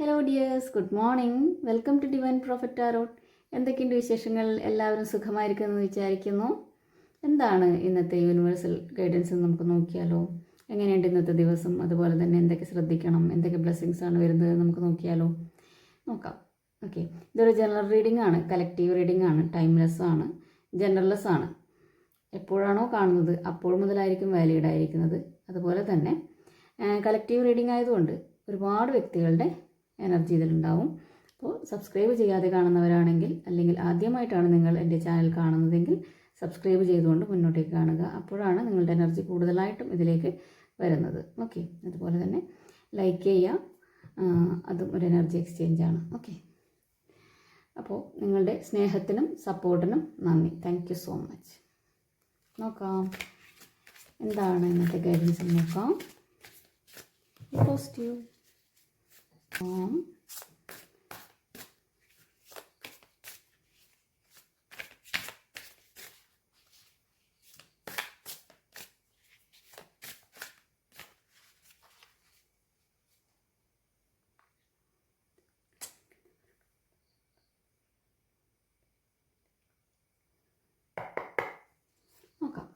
Hello dears good morning welcome to divine prophet tarot എന്തൊക്കെയുണ്ട് വിശേഷങ്ങൾ? എല്ലാവരും സുഖമായിരിക്കുമെന്ന് വിചാരിക്കുന്നു. എന്താണ് ഇന്നത്തെ യൂണിവേഴ്സൽ ഗൈഡൻസ് നമുക്ക് നോക്കിയാലോ? എങ്ങനെയുണ്ട് ഇന്നത്തെ ദിവസം? അതുപോലെ തന്നെ എന്തൊക്കെ ശ്രദ്ധിക്കണം? എന്തൊക്കെ ബ്ലെസ്സിങ്സ് ആണ് വരുന്നത് നമുക്ക് നോക്കിയാലോ? നോക്കാം. ഓക്കെ ഇതൊരു ജനറൽ റീഡിംഗ് ആണ്. കലക്റ്റീവ് റീഡിംഗ് ആണ്. ടൈംലെസ് ആണ്. ജനറൽലെസ് ആണ്. എപ്പോഴാണോ കാണുന്നത് അപ്പോൾ മുതലായിരിക്കും വാലിഡ് ആയിരിക്കുന്നത്. അതുപോലെ തന്നെ കലക്റ്റീവ് റീഡിംഗ് ആയതുകൊണ്ട് ഒരുപാട് വ്യക്തികളുടെ എനർജി ഇതിലുണ്ടാവും. അപ്പോൾ സബ്സ്ക്രൈബ് ചെയ്യാതെ കാണുന്നവരാണെങ്കിൽ അല്ലെങ്കിൽ ആദ്യമായിട്ടാണ് നിങ്ങൾ എന്റെ ചാനൽ കാണുന്നതെങ്കിൽ സബ്സ്ക്രൈബ് ചെയ്തുകൊണ്ട് മുന്നോട്ടേക്ക് കാണുക. അപ്പോഴാണ് നിങ്ങളുടെ എനർജി കൂടുതലായിട്ടും ഇതിലേക്ക് വരുന്നത്. ഓക്കെ അതുപോലെ തന്നെ ലൈക്ക് ചെയ്യുക. അതും ഒരു എനർജി എക്സ്ചേഞ്ച് ആണ്. ഓക്കെ അപ്പോൾ നിങ്ങളുടെ സ്നേഹത്തിനും സപ്പോർട്ടിനും നന്ദി. താങ്ക് സോ മച്ച് നോക്കാം. എന്താണ് ഇന്നത്തെ ഗൈഡൻസ് നോക്കാം. പോസിറ്റീവ് ആം നോക്കാം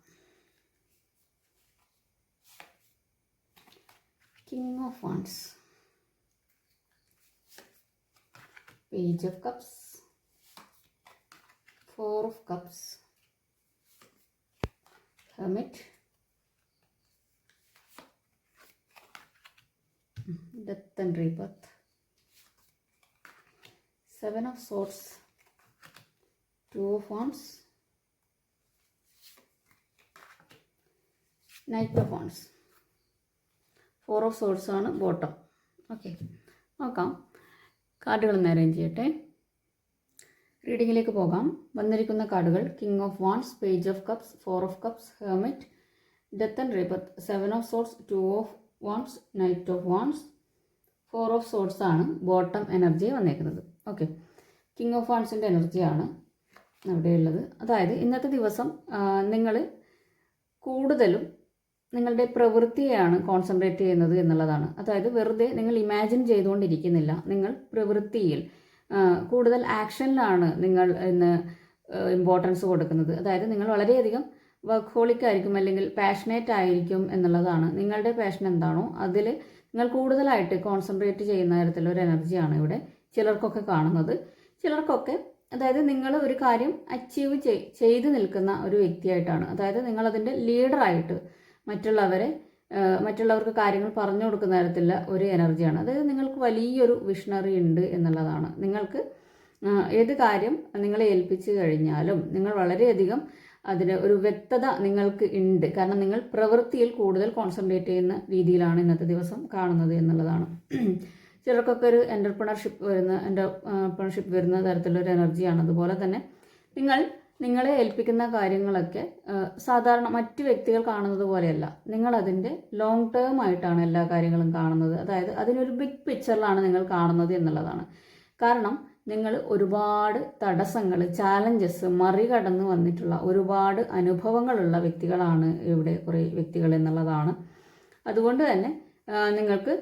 king of wands page of cups four of cups hermit death and rebirth seven of swords two of wands knight of wands four of swords ആണ് ബോട്ടം ഓക്കെ നോക്കാം. കാർഡുകൾ ഒന്ന് അറേഞ്ച് ചെയ്യട്ടെ. റീഡിങ്ങിലേക്ക് പോകാം. വന്നിരിക്കുന്ന കാർഡുകൾ king of wands page of cups four of cups hermit death and rebirth seven of swords two of wands knight of wands four of swords ആണ് ബോട്ടം എനർജി വന്നേക്കുന്നത്. ഓക്കെ കിങ് ഓഫ് വാൺസിന്റെ എനർജിയാണ് അവിടെയുള്ളത്. അതായത് ഇന്നത്തെ ദിവസം നിങ്ങൾ കൂടുതലും നിങ്ങളുടെ പ്രവൃത്തിയാണ് കോൺസെൻട്രേറ്റ് ചെയ്യുന്നത് എന്നുള്ളതാണ്. അതായത് വെറുതെ നിങ്ങൾ ഇമാജിൻ ചെയ്തുകൊണ്ടിരിക്കുന്നില്ല. നിങ്ങൾ പ്രവൃത്തിയിൽ കൂടുതൽ ആക്ഷനിലാണ് നിങ്ങൾ ഇന്ന് ഇമ്പോർട്ടൻസ് കൊടുക്കുന്നത്. അതായത് നിങ്ങൾ വളരെയധികം വർക്ക് ഹോളിക് ആയിരിക്കും അല്ലെങ്കിൽ പാഷനേറ്റ് ആയിരിക്കും എന്നുള്ളതാണ്. നിങ്ങളുടെ പാഷൻ എന്താണോ അതിൽ നിങ്ങൾ കൂടുതലായിട്ട് കോൺസെൻട്രേറ്റ് ചെയ്യുന്ന തരത്തിലുള്ള ഒരു എനർജിയാണ് ഇവിടെ ചിലർക്കൊക്കെ കാണുന്നത്. ചിലർക്കൊക്കെ അതായത് നിങ്ങൾ ഒരു കാര്യം അച്ചീവ് ചെയ്ത് നിൽക്കുന്ന ഒരു വ്യക്തിയായിട്ടാണ്. അതായത് നിങ്ങളതിന്റെ ലീഡറായിട്ട് മറ്റുള്ളവരെ മറ്റുള്ളവർക്ക് കാര്യങ്ങൾ പറഞ്ഞു കൊടുക്കുന്ന തരത്തിലുള്ള ഒരു എനർജിയാണ്. അതായത് നിങ്ങൾക്ക് വലിയൊരു വിഷണറി ഉണ്ട് എന്നുള്ളതാണ്. നിങ്ങൾക്ക് ഏത് കാര്യം നിങ്ങളെ ഏൽപ്പിച്ചു കഴിഞ്ഞാലും നിങ്ങൾ വളരെയധികം അതിന് ഒരു വ്യക്തത നിങ്ങൾക്ക് ഉണ്ട്. കാരണം നിങ്ങൾ പ്രവൃത്തിയിൽ കൂടുതൽ കോൺസെൻട്രേറ്റ് ചെയ്യുന്ന രീതിയിലാണ് ഇന്നത്തെ ദിവസം കാണുന്നത് എന്നുള്ളതാണ്. ചിലർക്കൊക്കെ ഒരു എന്റർപ്രണർഷിപ്പ് വരുന്ന എന്റർപ്രണർഷിപ്പ് വരുന്ന തരത്തിലുള്ള ഒരു എനർജിയാണ് അതുപോലെ തന്നെ നിങ്ങൾ നിങ്ങളെ ഏൽപ്പിക്കുന്ന കാര്യങ്ങളൊക്കെ സാധാരണ മറ്റു വ്യക്തികൾ കാണുന്നത് പോലെയല്ല. നിങ്ങൾ അതിന്റെ ലോങ് ടേം ആയിട്ടാണ് എല്ലാ കാര്യങ്ങളും കാണുന്നത്. അതായത് അതിനൊരു ബിഗ് പിക്ചറിലാണ് നിങ്ങൾ കാണുന്നത് എന്നുള്ളതാണ്. കാരണം നിങ്ങൾ ഒരുപാട് തടസ്സങ്ങൾ ചാലഞ്ചസ് മറികടന്ന് വന്നിട്ടുള്ള ഒരുപാട് അനുഭവങ്ങളുള്ള വ്യക്തികളാണ് ഇവിടെ കുറേ വ്യക്തികൾ എന്നുള്ളതാണ്. അതുകൊണ്ട് തന്നെ നിങ്ങൾക്ക്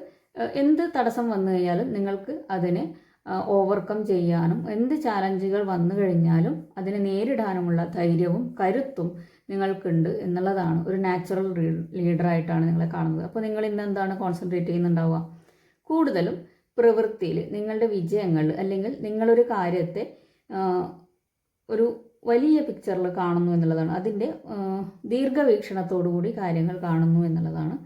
എന്ത് തടസ്സം വന്നു കഴിഞ്ഞാലും നിങ്ങൾക്ക് അതിനെ ഓവർകം ചെയ്യാനും എന്ത് ചാലഞ്ചുകൾ വന്നു കഴിഞ്ഞാലും അതിനെ നേരിടാനുമുള്ള ധൈര്യവും കരുത്തും നിങ്ങൾക്കുണ്ട് എന്നുള്ളതാണ്. ഒരു നാച്ചുറൽ ലീഡറായിട്ടാണ് നിങ്ങളെ കാണുന്നത്. അപ്പോൾ നിങ്ങൾ ഇന്ന് എന്താണ് കോൺസെൻട്രേറ്റ് ചെയ്യുന്നുണ്ടാവുക? കൂടുതലും പ്രവൃത്തിയിൽ നിങ്ങളുടെ വിജയങ്ങൾ അല്ലെങ്കിൽ നിങ്ങളൊരു കാര്യത്തെ ഒരു വലിയ പിക്ചറിൽ കാണുന്നു എന്നുള്ളതാണ്. അതിന്റെ ദീർഘവീക്ഷണത്തോടുകൂടി കാര്യങ്ങൾ കാണുന്നു എന്നുള്ളതാണ്.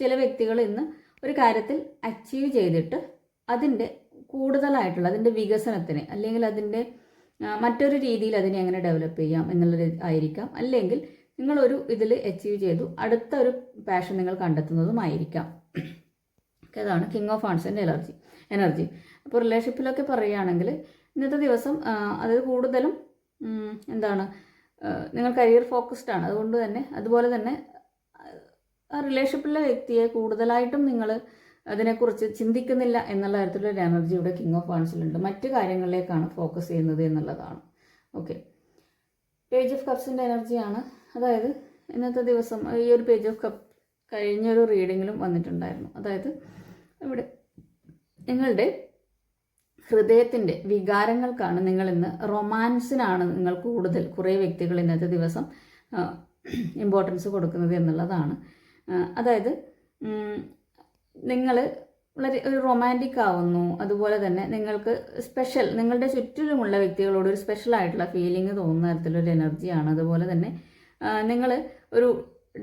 ചില വ്യക്തികൾ ഇന്ന് ഒരു കാര്യത്തിൽ അച്ചീവ് ചെയ്തിട്ട് അതിന്റെ കൂടുതലായിട്ടുള്ള അതിന്റെ വികസനത്തിന് അല്ലെങ്കിൽ അതിന്റെ മറ്റൊരു രീതിയിൽ അതിനെ എങ്ങനെ ഡെവലപ്പ് ചെയ്യാം എന്നുള്ളത് ആയിരിക്കാം. അല്ലെങ്കിൽ നിങ്ങളൊരു ഇതിൽ അച്ചീവ് ചെയ്തു അടുത്ത ഒരു പാഷൻ നിങ്ങൾ കണ്ടെത്തുന്നതുമായിരിക്കാം അതാണ് കിങ് ഓഫ് ആൺസിന്റെ എനർജി എനർജി അപ്പോൾ റിലേഷൻഷിപ്പിലൊക്കെ പറയുകയാണെങ്കിൽ ഇന്നത്തെ ദിവസം അതായത് കൂടുതലും എന്താണ് നിങ്ങൾ കരിയർ ഫോക്കസ്ഡ് ആണ്. അതുകൊണ്ട് തന്നെ അതുപോലെ തന്നെ ആ റിലേഷൻഷിപ്പിലെ വ്യക്തിയെ കൂടുതലായിട്ടും നിങ്ങൾ അതിനെക്കുറിച്ച് ചിന്തിക്കുന്നില്ല എന്നുള്ള തരത്തിലുള്ള എനർജി ഇവിടെ കിങ് ഓഫ് വാൺസിലുണ്ട് മറ്റു കാര്യങ്ങളിലേക്കാണ് ഫോക്കസ് ചെയ്യുന്നത് എന്നുള്ളതാണ്. ഓക്കെ പേജ് ഓഫ് കപ്സിന്റെ എനർജിയാണ് അതായത് ഇന്നത്തെ ദിവസം ഈ ഒരു പേജ് ഓഫ് കപ്പ് കഴിഞ്ഞൊരു റീഡിങ്ങിലും വന്നിട്ടുണ്ടായിരുന്നു. അതായത് ഇവിടെ നിങ്ങളുടെ ഹൃദയത്തിന്റെ വികാരങ്ങൾക്കാണ് നിങ്ങൾ ഇന്ന് റൊമാൻസിനാണ് നിങ്ങൾ കൂടുതൽ കുറേ വ്യക്തികൾ ഇന്നത്തെ ദിവസം ഇമ്പോർട്ടൻസ് കൊടുക്കുന്നത് എന്നുള്ളതാണ്. അതായത് നിങ്ങൾ വളരെ ഒരു റൊമാന്റിക് ആവുന്നു. അതുപോലെ തന്നെ നിങ്ങൾക്ക് സ്പെഷ്യൽ നിങ്ങളുടെ ചുറ്റിലുമുള്ള വ്യക്തികളോട് ഒരു സ്പെഷ്യൽ ആയിട്ടുള്ള ഫീലിംഗ് തോന്നുന്ന തരത്തിലൊരു എനർജിയാണ് അതുപോലെ തന്നെ നിങ്ങൾ ഒരു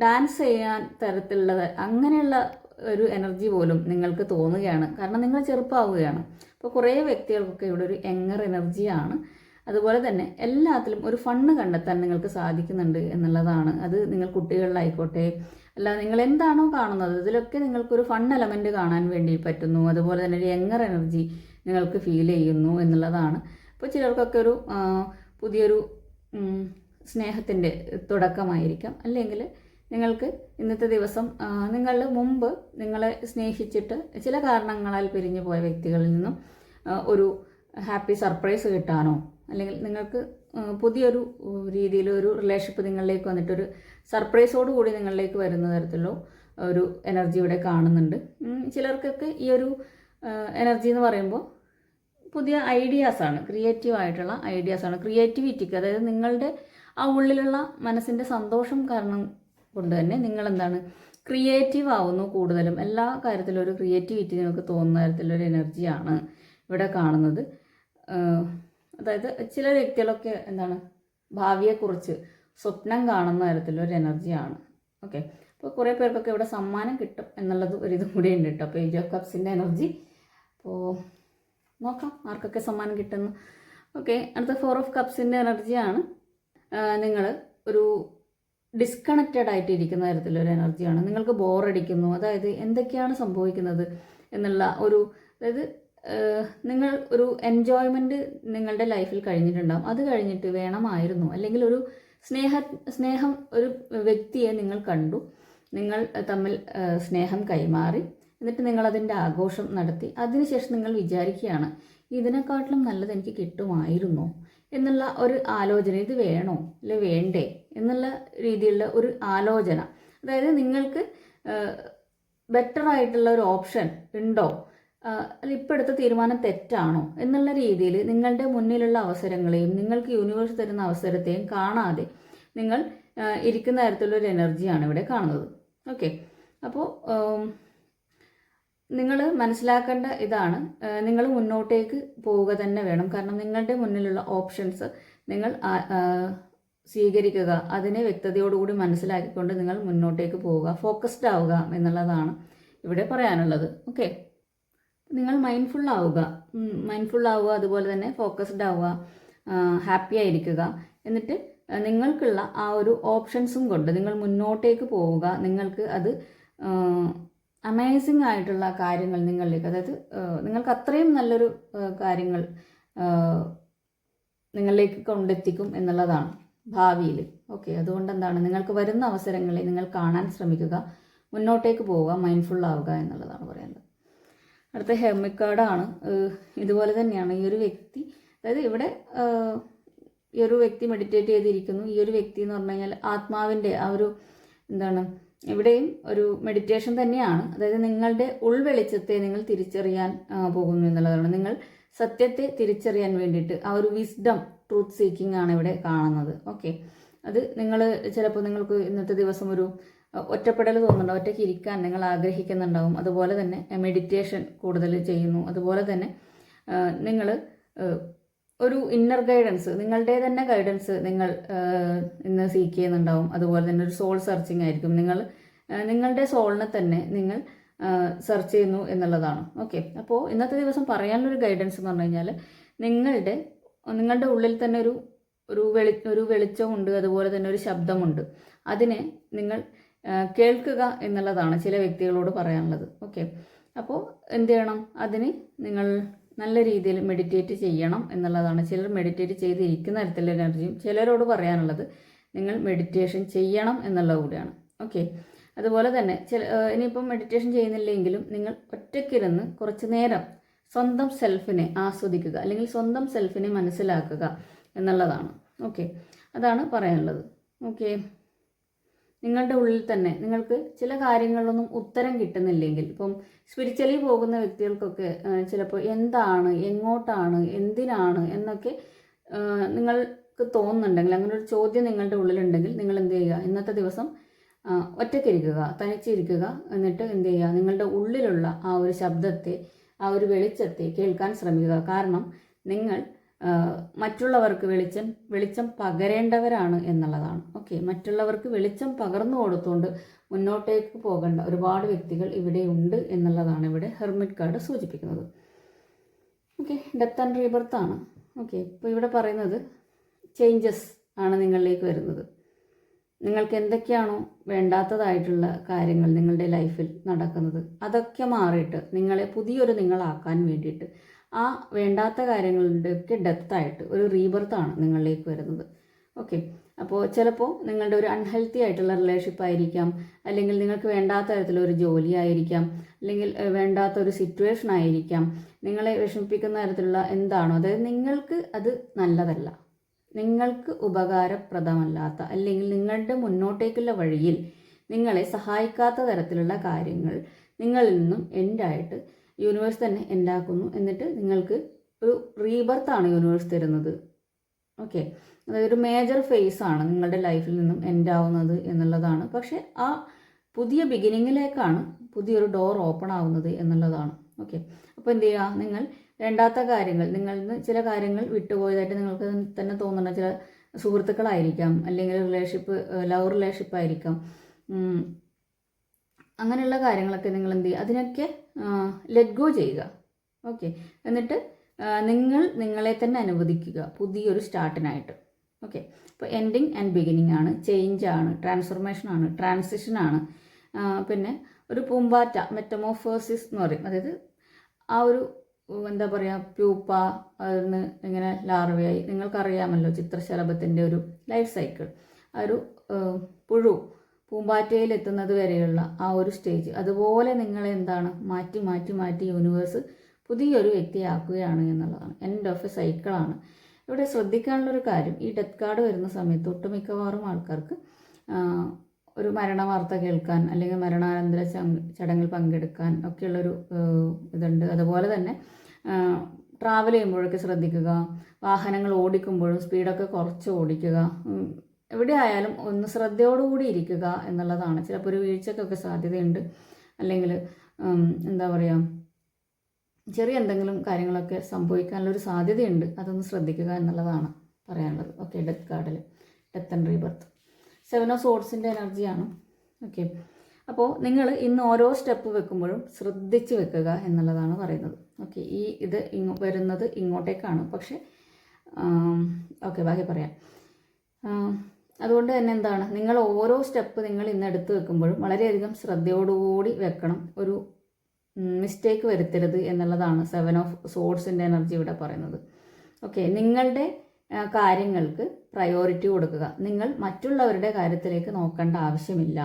ഡാൻസ് ചെയ്യാൻ തരത്തിലുള്ള അങ്ങനെയുള്ള ഒരു എനർജി പോലും നിങ്ങൾക്ക് തോന്നുകയാണ്. കാരണം നിങ്ങൾ ചെറുപ്പമാവുകയാണ് അപ്പോൾ കുറേ വ്യക്തികൾക്കൊക്കെ ഇവിടെ ഒരു എങ്ങർ എനർജിയാണ് അതുപോലെ തന്നെ എല്ലാത്തിലും ഒരു ഫണ്ണ് കണ്ടെത്താൻ നിങ്ങൾക്ക് സാധിക്കുന്നുണ്ട് എന്നുള്ളതാണ്. അത് നിങ്ങൾ കുട്ടികളിലായിക്കോട്ടെ അല്ല നിങ്ങൾ എന്താണോ കാണുന്നത്? ഇതിലൊക്കെ നിങ്ങൾക്കൊരു ഫൺ എലമെന്റ് കാണാൻ വേണ്ടി പറ്റുന്നു. അതുപോലെ തന്നെ ഒരു യങ്ങർ എനർജി നിങ്ങൾക്ക് ഫീൽ ചെയ്യുന്നു എന്നുള്ളതാണ്. അപ്പോൾ ചിലർക്കൊക്കെ ഒരു പുതിയൊരു സ്നേഹത്തിന്റെ തുടക്കമായിരിക്കാം. അല്ലെങ്കിൽ നിങ്ങൾക്ക് ഇന്നത്തെ ദിവസം നിങ്ങൾ മുമ്പ് നിങ്ങളെ സ്നേഹിച്ചിട്ട് ചില കാരണങ്ങളാൽ പിരിഞ്ഞു പോയ വ്യക്തികളിൽ നിന്നും ഒരു ഹാപ്പി സർപ്രൈസ് കിട്ടാനോ അല്ലെങ്കിൽ നിങ്ങൾക്ക് പുതിയൊരു രീതിയിൽ ഒരു റിലേഷൻഷിപ്പ് നിങ്ങളിലേക്ക് വന്നിട്ടൊരു സർപ്രൈസോട് കൂടി നിങ്ങളിലേക്ക് വരുന്ന തരത്തിലുള്ള ഒരു എനർജി ഇവിടെ കാണുന്നുണ്ട്. ചിലർക്കൊക്കെ ഈ ഒരു എനർജി എന്ന് പറയുമ്പോൾ പുതിയ ഐഡിയാസാണ് ക്രിയേറ്റീവ് ആയിട്ടുള്ള ഐഡിയാസാണ് ക്രിയേറ്റിവിറ്റിക്ക് അതായത് നിങ്ങളുടെ ആ ഉള്ളിലുള്ള മനസ്സിന്റെ സന്തോഷം കാരണം കൊണ്ട് തന്നെ നിങ്ങൾ എന്താണ് ക്രിയേറ്റീവ് ആവുന്നു കൂടുതലും. എല്ലാ കാര്യത്തിലും ഒരു ക്രിയേറ്റിവിറ്റി നിങ്ങൾക്ക് തോന്നുന്ന തരത്തിലൊരു എനർജിയാണ് ഇവിടെ കാണുന്നത്. അതായത് ചില വ്യക്തികളൊക്കെ എന്താണ് ഭാവിയെക്കുറിച്ച് സ്വപ്നം കാണുന്ന തരത്തിലൊരു എനർജിയാണ്. ഓക്കെ. അപ്പോൾ കുറേ പേർക്കൊക്കെ ഇവിടെ സമ്മാനം കിട്ടും എന്നുള്ളത് ഒരു ഇതും കൂടി ഉണ്ട് കേട്ടോ. പേജ് ഓഫ് കപ്സിന്റെ എനർജി. അപ്പോൾ നോക്കാം ആർക്കൊക്കെ സമ്മാനം കിട്ടുന്നു. ഓക്കെ. അടുത്ത ഫോർ ഓഫ് കപ്സിന്റെ എനർജിയാണ്. നിങ്ങൾ ഒരു ഡിസ്കണക്റ്റഡ് ആയിട്ട് ഇരിക്കുന്ന തരത്തിലൊരു എനർജിയാണ്. നിങ്ങൾക്ക് ബോറടിക്കുന്നു അതായത് എന്തൊക്കെയാണ് സംഭവിക്കുന്നത് എന്നുള്ള ഒരു അതായത് നിങ്ങൾ ഒരു എൻജോയ്മെന്റ് നിങ്ങളുടെ ലൈഫിൽ കഴിഞ്ഞിട്ടുണ്ടാകും അത് കഴിഞ്ഞിട്ട് വേണമായിരുന്നു. അല്ലെങ്കിൽ ഒരു സ്നേഹ സ്നേഹം ഒരു വ്യക്തിയെ നിങ്ങൾ കണ്ടു. നിങ്ങൾ തമ്മിൽ സ്നേഹം കൈമാറി. എന്നിട്ട് നിങ്ങൾ അതിന്റെ ആഘോഷം നടത്തി. അതിനുശേഷം നിങ്ങൾ വിചാരിക്കുകയാണ് ഇതിനെക്കാട്ടിലും നല്ലത് എനിക്ക് കിട്ടുമായിരുന്നു എന്നുള്ള ഒരു ആലോചന. ഇത് വേണോ? അല്ലെ വേണ്ടേ? എന്നുള്ള രീതിയിലുള്ള ഒരു ആലോചന. അതായത് നിങ്ങൾക്ക് ബെറ്റർ ആയിട്ടുള്ള ഒരു ഓപ്ഷൻ ഉണ്ടോ? അല്ല ഇപ്പോൾ എടുത്ത തീരുമാനം തെറ്റാണോ? എന്നുള്ള രീതിയിൽ നിങ്ങളുടെ മുന്നിലുള്ള അവസരങ്ങളെയും നിങ്ങൾക്ക് യൂണിവേഴ്സ് തരുന്ന അവസരത്തെയും കാണാതെ നിങ്ങൾ ഇരിക്കുന്ന തരത്തിലുള്ളൊരു എനർജിയാണ് ഇവിടെ കാണുന്നത്. ഓക്കെ അപ്പോൾ നിങ്ങൾ മനസ്സിലാക്കേണ്ട ഇതാണ്. നിങ്ങൾ മുന്നോട്ടേക്ക് പോവുക തന്നെ വേണം. കാരണം നിങ്ങളുടെ മുന്നിലുള്ള ഓപ്ഷൻസ് നിങ്ങൾ സ്വീകരിക്കുക. അതിനെ വ്യക്തതയോടുകൂടി മനസ്സിലാക്കിക്കൊണ്ട് നിങ്ങൾ മുന്നോട്ടേക്ക് പോവുക. ഫോക്കസ്ഡ് ആവുക എന്നുള്ളതാണ് ഇവിടെ പറയാനുള്ളത്. ഓക്കെ നിങ്ങൾ മൈൻഡ്ഫുൾ ആവുക. മൈൻഡ്ഫുൾ ആവുക അതുപോലെ തന്നെ ഫോക്കസ്ഡ് ആവുക ഹാപ്പി ആയിരിക്കുക. എന്നിട്ട് നിങ്ങൾക്കുള്ള ആ ഒരു ഓപ്ഷൻസും കൊണ്ട് നിങ്ങൾ മുന്നോട്ടേക്ക് പോവുക. നിങ്ങൾക്ക് അത് അമേസിങ് ആയിട്ടുള്ള കാര്യങ്ങൾ നിങ്ങളിലേക്ക് അതായത് നിങ്ങൾക്ക് അത്രയും നല്ലൊരു കാര്യങ്ങൾ നിങ്ങളിലേക്ക് കൊണ്ടെത്തിക്കും എന്നുള്ളതാണ് ഭാവിയിൽ. ഓക്കെ അതുകൊണ്ട് എന്താണ് നിങ്ങൾക്ക് വരുന്ന അവസരങ്ങളെ നിങ്ങൾ കാണാൻ ശ്രമിക്കുക മുന്നോട്ടേക്ക് പോവുക മൈൻഡ്ഫുൾ ആവുക എന്നുള്ളതാണ് പറയുന്നത്. അടുത്ത ഹെമിക്കാർഡാണ് ഇതുപോലെ തന്നെയാണ്. ഈ ഒരു വ്യക്തി അതായത് ഇവിടെ ഈ ഒരു വ്യക്തി മെഡിറ്റേറ്റ് ചെയ്തിരിക്കുന്നു. ഈ ഒരു വ്യക്തി എന്ന് പറഞ്ഞു കഴിഞ്ഞാൽ ആത്മാവിന്റെ ആ ഒരു എന്താണ് ഇവിടെയും ഒരു മെഡിറ്റേഷൻ തന്നെയാണ്. അതായത് നിങ്ങളുടെ ഉൾവെളിച്ചത്തെ നിങ്ങൾ തിരിച്ചറിയാൻ പോകുന്നു എന്നുള്ളതാണ്. നിങ്ങൾ സത്യത്തെ തിരിച്ചറിയാൻ വേണ്ടിയിട്ട് ആ ഒരു വിസ്ഡം ട്രൂത്ത് സീക്കിംഗ് ആണ് ഇവിടെ കാണുന്നത്. ഓക്കെ. അത് നിങ്ങൾ ചിലപ്പോൾ നിങ്ങൾക്ക് ഇന്നത്തെ ദിവസം ഒരു ഒറ്റപ്പെടൽ തോന്നുന്നുണ്ടാവും ഒറ്റയ്ക്ക് ഇരിക്കാൻ നിങ്ങൾ ആഗ്രഹിക്കുന്നുണ്ടാവും. അതുപോലെ തന്നെ മെഡിറ്റേഷൻ കൂടുതൽ ചെയ്യുന്നു. അതുപോലെ തന്നെ നിങ്ങൾ ഒരു ഇന്നർ ഗൈഡൻസ് നിങ്ങളുടെ തന്നെ ഗൈഡൻസ് നിങ്ങൾ ഇന്ന് സീക്ക് ചെയ്യുന്നുണ്ടാവും. അതുപോലെ തന്നെ ഒരു സോൾ സെർച്ചിങ് ആയിരിക്കും. നിങ്ങൾ നിങ്ങളുടെ സോളിനെ തന്നെ നിങ്ങൾ സെർച്ച് ചെയ്യുന്നു എന്നുള്ളതാണ്. ഓക്കെ. അപ്പോൾ ഇന്നത്തെ ദിവസം പറയാനുള്ളൊരു ഗൈഡൻസ് എന്ന് പറഞ്ഞു കഴിഞ്ഞാൽ നിങ്ങളുടെ നിങ്ങളുടെ ഉള്ളിൽ തന്നെ ഒരു ഒരു വെളി ഒരു വെളിച്ചമുണ്ട്. അതുപോലെ തന്നെ ഒരു ശബ്ദമുണ്ട്. അതിനെ നിങ്ങൾ കേൾക്കുക എന്നുള്ളതാണ് ചില വ്യക്തികളോട് പറയാനുള്ളത്. ഓക്കെ. അപ്പോൾ എന്ത് ചെയ്യണം? അതിന് നിങ്ങൾ നല്ല രീതിയിൽ മെഡിറ്റേറ്റ് ചെയ്യണം എന്നുള്ളതാണ്. ചിലർ മെഡിറ്റേറ്റ് ചെയ്തിരിക്കുന്ന തരത്തിലുള്ള എനർജിയും ചിലരോട് പറയാനുള്ളത് നിങ്ങൾ മെഡിറ്റേഷൻ ചെയ്യണം എന്നുള്ളത് കൂടിയാണ്. ഓക്കെ. അതുപോലെ തന്നെ ചില ഇനിയിപ്പം മെഡിറ്റേഷൻ ചെയ്യുന്നില്ലെങ്കിലും നിങ്ങൾ ഒറ്റയ്ക്കിരുന്ന് കുറച്ച് നേരം സ്വന്തം സെൽഫിനെ ആസ്വദിക്കുക അല്ലെങ്കിൽ സ്വന്തം സെൽഫിനെ മനസ്സിലാക്കുക എന്നുള്ളതാണ്. ഓക്കെ. അതാണ് പറയാനുള്ളത്. ഓക്കെ. നിങ്ങളുടെ ഉള്ളിൽ തന്നെ നിങ്ങൾക്ക് ചില കാര്യങ്ങളിലൊന്നും ഉത്തരം കിട്ടുന്നില്ലെങ്കിൽ ഇപ്പം സ്പിരിച്വലി പോകുന്ന വ്യക്തികൾക്കൊക്കെ ചിലപ്പോൾ എന്താണ് എങ്ങോട്ടാണ് എന്തിനാണ് എന്നൊക്കെ നിങ്ങൾക്ക് തോന്നുന്നുണ്ടെങ്കിൽ അങ്ങനെ ഒരു ചോദ്യം നിങ്ങളുടെ ഉള്ളിലുണ്ടെങ്കിൽ നിങ്ങൾ എന്ത് ചെയ്യുക? ഇന്നത്തെ ദിവസം ഒറ്റക്കിരിക്കുക തനിച്ചിരിക്കുക എന്നിട്ട് എന്ത് ചെയ്യുക? നിങ്ങളുടെ ഉള്ളിലുള്ള ആ ഒരു ശബ്ദത്തെ ആ ഒരു വെളിച്ചത്തെ കേൾക്കാൻ ശ്രമിക്കുക. കാരണം നിങ്ങൾ മറ്റുള്ളവർക്ക് വെളിച്ചം വെളിച്ചം പകരേണ്ടവരാണ് എന്നുള്ളതാണ്. ഓക്കെ മറ്റുള്ളവർക്ക് വെളിച്ചം പകർന്നു കൊടുത്തുകൊണ്ട് മുന്നോട്ടേക്ക് പോകേണ്ട ഒരുപാട് വ്യക്തികൾ ഇവിടെ ഉണ്ട് എന്നുള്ളതാണ് ഇവിടെ ഹെർമിറ്റ് കാർഡ് സൂചിപ്പിക്കുന്നത്. ഓക്കെ ഡെത്ത് ആൻഡ് റീബർത്ത് ആണ്. ഓക്കെ ഇപ്പോൾ ഇവിടെ പറയുന്നത് ചേഞ്ചസ് ആണ് നിങ്ങളിലേക്ക് വരുന്നത്. നിങ്ങൾക്ക് എന്തൊക്കെയാണോ വേണ്ടാത്തതായിട്ടുള്ള കാര്യങ്ങൾ നിങ്ങളുടെ ലൈഫിൽ നടക്കുന്നത് അതൊക്കെ മാറിയിട്ട് നിങ്ങളെ പുതിയൊരു നിങ്ങളാക്കാൻ വേണ്ടിയിട്ട് ആ വേണ്ടാത്ത കാര്യങ്ങളുടെയൊക്കെ ഡെത്തായിട്ട് ഒരു റീബർത്താണ് നിങ്ങളിലേക്ക് വരുന്നത്. ഓക്കെ അപ്പോൾ ചിലപ്പോൾ നിങ്ങളുടെ ഒരു അൺഹെൽത്തി ആയിട്ടുള്ള റിലേഷൻഷിപ്പ് ആയിരിക്കാം അല്ലെങ്കിൽ നിങ്ങൾക്ക് വേണ്ടാത്ത തരത്തിലൊരു ജോലി ആയിരിക്കാം അല്ലെങ്കിൽ വേണ്ടാത്ത ഒരു സിറ്റുവേഷൻ ആയിരിക്കാം. നിങ്ങളെ വിഷമിപ്പിക്കുന്ന തരത്തിലുള്ള എന്താണോ അതായത് നിങ്ങൾക്ക് അത് നല്ലതല്ല. നിങ്ങൾക്ക് ഉപകാരപ്രദമല്ലാത്ത അല്ലെങ്കിൽ നിങ്ങളുടെ മുന്നോട്ടേക്കുള്ള വഴിയിൽ നിങ്ങളെ സഹായിക്കാത്ത തരത്തിലുള്ള കാര്യങ്ങൾ നിങ്ങളിൽ നിന്നും എൻഡായിട്ട് യൂണിവേഴ്സ് തന്നെ ഉണ്ടാക്കുന്നു. എന്നിട്ട് നിങ്ങൾക്ക് ഒരു റീബർത്താണ് യൂണിവേഴ്സ് തരുന്നത്. ഓക്കെ അതായത് ഒരു മേജർ ഫേസ് ആണ് നിങ്ങളുടെ ലൈഫിൽ നിന്നും എൻഡ് ആവുന്നത് എന്നുള്ളതാണ്. പക്ഷേ ആ പുതിയ ബിഗിനിങ്ങിലേക്കാണ് പുതിയൊരു ഡോർ ഓപ്പൺ ആവുന്നത് എന്നുള്ളതാണ്. ഓക്കെ അപ്പോൾ എന്ത് ചെയ്യുക? നിങ്ങൾ വേണ്ടാത്ത കാര്യങ്ങൾ നിന്ന് ചില കാര്യങ്ങൾ വിട്ടുപോയതായിട്ട് നിങ്ങൾക്ക് തന്നെ തോന്നുന്ന ചില സുഹൃത്തുക്കളായിരിക്കാം. അല്ലെങ്കിൽ റിലേഷൻഷിപ്പ് ലവ് റിലേഷൻഷിപ്പ് ആയിരിക്കാം. അങ്ങനെയുള്ള കാര്യങ്ങളൊക്കെ നിങ്ങൾ എന്ത് ചെയ്യുക? അതിനൊക്കെ ലെറ്റ് ഗോ ചെയ്യുക. ഓക്കെ എന്നിട്ട് നിങ്ങൾ നിങ്ങളെ തന്നെ അനുവദിക്കുക. പുതിയൊരു സ്റ്റാർട്ടിനായിട്ട്. ഓക്കെ അപ്പോൾ എൻഡിങ് ആൻഡ് ബിഗിനിങ് ആണ്. ചേഞ്ച് ആണ്. ട്രാൻസ്ഫോർമേഷൻ ആണ്. ട്രാൻസിഷൻ ആണ്. പിന്നെ ഒരു പൂമ്പാറ്റ മെറ്റമോഫോസിസ് എന്ന് പറയും. അതായത് ആ ഒരു എന്താ പറയുക പ്യൂപ്പ അതിന് ഇങ്ങനെ ലാർവയായി നിങ്ങൾക്കറിയാമല്ലോ ചിത്രശലഭത്തിന്റെ ഒരു ലൈഫ് സൈക്കിൾ ആ ഒരു പുഴു പൂമ്പാറ്റയിൽ എത്തുന്നത് വരെയുള്ള ആ ഒരു സ്റ്റേജ് അതുപോലെ നിങ്ങൾ എന്താണ് മാറ്റി മാറ്റി മാറ്റി യൂണിവേഴ്സ് പുതിയൊരു വ്യക്തിയാക്കുകയാണ് എന്നുള്ളതാണ്. എൻഡ് ഓഫ് എ സൈക്കിളാണ് ഇവിടെ ശ്രദ്ധിക്കാനുള്ളൊരു കാര്യം ഈ ഡെത്ത് കാർഡ് വരുന്ന സമയത്ത് ഒട്ടുമിക്കവാറും ആൾക്കാർക്ക് ഒരു മരണ വാർത്ത കേൾക്കാൻ അല്ലെങ്കിൽ മരണാനന്തര ചടങ്ങിൽ പങ്കെടുക്കാൻ ഒക്കെയുള്ളൊരു ഇതുണ്ട്. അതുപോലെ തന്നെ ട്രാവൽ ചെയ്യുമ്പോഴൊക്കെ ശ്രദ്ധിക്കുക. വാഹനങ്ങൾ ഓടിക്കുമ്പോഴും സ്പീഡൊക്കെ കുറച്ച് ഓടിക്കുക. എവിടെ ആയാലും ഒന്ന് ശ്രദ്ധയോടുകൂടി ഇരിക്കുക എന്നുള്ളതാണ്. ചിലപ്പോൾ ഒരു വീഴ്ചക്കൊക്കെ സാധ്യതയുണ്ട്. അല്ലെങ്കിൽ എന്താ പറയുക ചെറിയ എന്തെങ്കിലും കാര്യങ്ങളൊക്കെ സംഭവിക്കാനുള്ളൊരു സാധ്യതയുണ്ട്. അതൊന്ന് ശ്രദ്ധിക്കുക എന്നുള്ളതാണ് പറയാനുള്ളത്. ഓക്കെ ഡെത്ത് കാർഡിൽ death and rebirth. Seven of സോഡ്സിന്റെ എനർജിയാണ്. ഓക്കെ. അപ്പോൾ നിങ്ങൾ ഇന്ന് ഓരോ സ്റ്റെപ്പ് വെക്കുമ്പോഴും ശ്രദ്ധിച്ച് വെക്കുക എന്നുള്ളതാണ് പറയുന്നത്. ഓക്കെ ഈ ഇത് ഇങ്ങോ വരുന്നത് ഇങ്ങോട്ടേക്കാണ്. പക്ഷേ ഓക്കെ ബാക്കി പറയാം. അതുകൊണ്ട് തന്നെ എന്താണ് നിങ്ങൾ ഓരോ സ്റ്റെപ്പ് നിങ്ങൾ ഇന്ന് എടുത്ത് വെക്കുമ്പോഴും വളരെയധികം ശ്രദ്ധയോടുകൂടി വെക്കണം. ഒരു മിസ്റ്റേക്ക് വരുത്തരുത് എന്നുള്ളതാണ് സെവൻ ഓഫ് സോഡ്സിന്റെ എനർജി ഇവിടെ പറയുന്നത്. ഓക്കെ നിങ്ങളുടെ കാര്യങ്ങൾക്ക് പ്രയോറിറ്റി കൊടുക്കുക. നിങ്ങൾ മറ്റുള്ളവരുടെ കാര്യത്തിലേക്ക് നോക്കേണ്ട ആവശ്യമില്ല.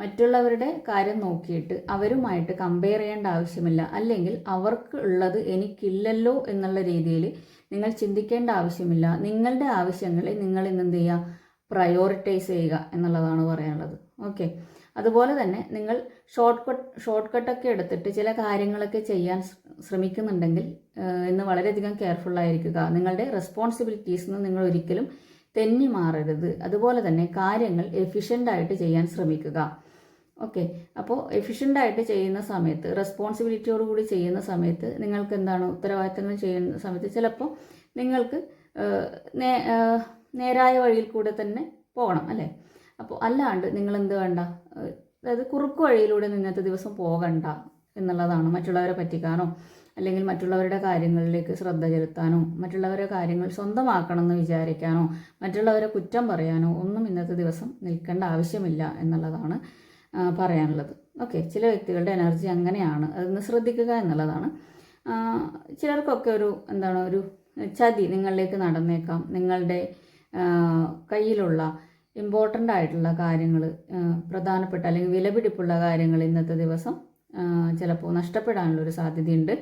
മറ്റുള്ളവരുടെ കാര്യം നോക്കിയിട്ട് അവരുമായിട്ട് കമ്പയർ ചെയ്യേണ്ട ആവശ്യമില്ല. അല്ലെങ്കിൽ അവർക്ക് ഉള്ളത് എനിക്കില്ലല്ലോ എന്നുള്ള രീതിയിൽ നിങ്ങൾ ചിന്തിക്കേണ്ട ആവശ്യമില്ല. നിങ്ങളുടെ ആവശ്യങ്ങളെ നിങ്ങൾ ഇന്ന് എന്ത് ചെയ്യുക? പ്രയോറിറ്റൈസ് ചെയ്യുക എന്നുള്ളതാണ് പറയാനുള്ളത്. ഓക്കെ അതുപോലെ തന്നെ നിങ്ങൾ ഷോർട്ട് കട്ട് ഷോർട്ട് കട്ടൊക്കെ എടുത്തിട്ട് ചില കാര്യങ്ങളൊക്കെ ചെയ്യാൻ ശ്രമിക്കുന്നുണ്ടെങ്കിൽ ഇന്ന് വളരെയധികം ആയിരിക്കുക. നിങ്ങളുടെ റെസ്പോൺസിബിലിറ്റീസ് നിന്ന് നിങ്ങൾ ഒരിക്കലും തെന്നി മാറരുത്. അതുപോലെ തന്നെ കാര്യങ്ങൾ എഫിഷ്യന്റ് ആയിട്ട് ചെയ്യാൻ ശ്രമിക്കുക. ഓക്കെ അപ്പോൾ എഫിഷ്യന്റ് ആയിട്ട് ചെയ്യുന്ന സമയത്ത് റെസ്പോൺസിബിലിറ്റിയോട് കൂടി ചെയ്യുന്ന സമയത്ത് നിങ്ങൾക്ക് എന്താണ് ഉത്തരവാദിത്തങ്ങൾ ചെയ്യുന്ന സമയത്ത് ചിലപ്പോൾ നിങ്ങൾക്ക് നേരായ വഴിയിൽ കൂടെ തന്നെ പോകണം അല്ലേ? അപ്പോൾ അല്ലാണ്ട് നിങ്ങൾ എന്ത് വേണ്ട? അതായത് കുറുക്ക് വഴിയിലൂടെ ഇന്നത്തെ ദിവസം പോകണ്ട എന്നുള്ളതാണ് മറ്റുള്ളവരെ പറ്റിക്കാനോ അല്ലെങ്കിൽ മറ്റുള്ളവരുടെ കാര്യങ്ങളിലേക്ക് ശ്രദ്ധ ചെലുത്താനോ മറ്റുള്ളവരുടെ കാര്യങ്ങൾ സ്വന്തമാക്കണം എന്ന് വിചാരിക്കാനോ മറ്റുള്ളവരെ കുറ്റം പറയാനോ ഒന്നും ഇന്നത്തെ ദിവസം നിൽക്കേണ്ട ആവശ്യമില്ല എന്നുള്ളതാണ് പറയാനുള്ളത്. ഓക്കെ ചില വ്യക്തികളുടെ എനർജി അങ്ങനെയാണ്. അതൊന്ന് ശ്രദ്ധിക്കുക എന്നുള്ളതാണ്. ചിലർക്കൊക്കെ ഒരു എന്താണ് ഒരു ചതി നിങ്ങളിലേക്ക് നടന്നേക്കാം. നിങ്ങളുടെ കയ്യിലുള്ള ഇമ്പോർട്ടന്റ് ആയിട്ടുള്ള കാര്യങ്ങൾ പ്രധാനപ്പെട്ട അല്ലെങ്കിൽ വിലപിടിപ്പുള്ള കാര്യങ്ങൾ ഇന്നത്തെ ദിവസം ചിലപ്പോൾ നഷ്ടപ്പെടാനുള്ള ഒരു സാധ്യതയുണ്ട്.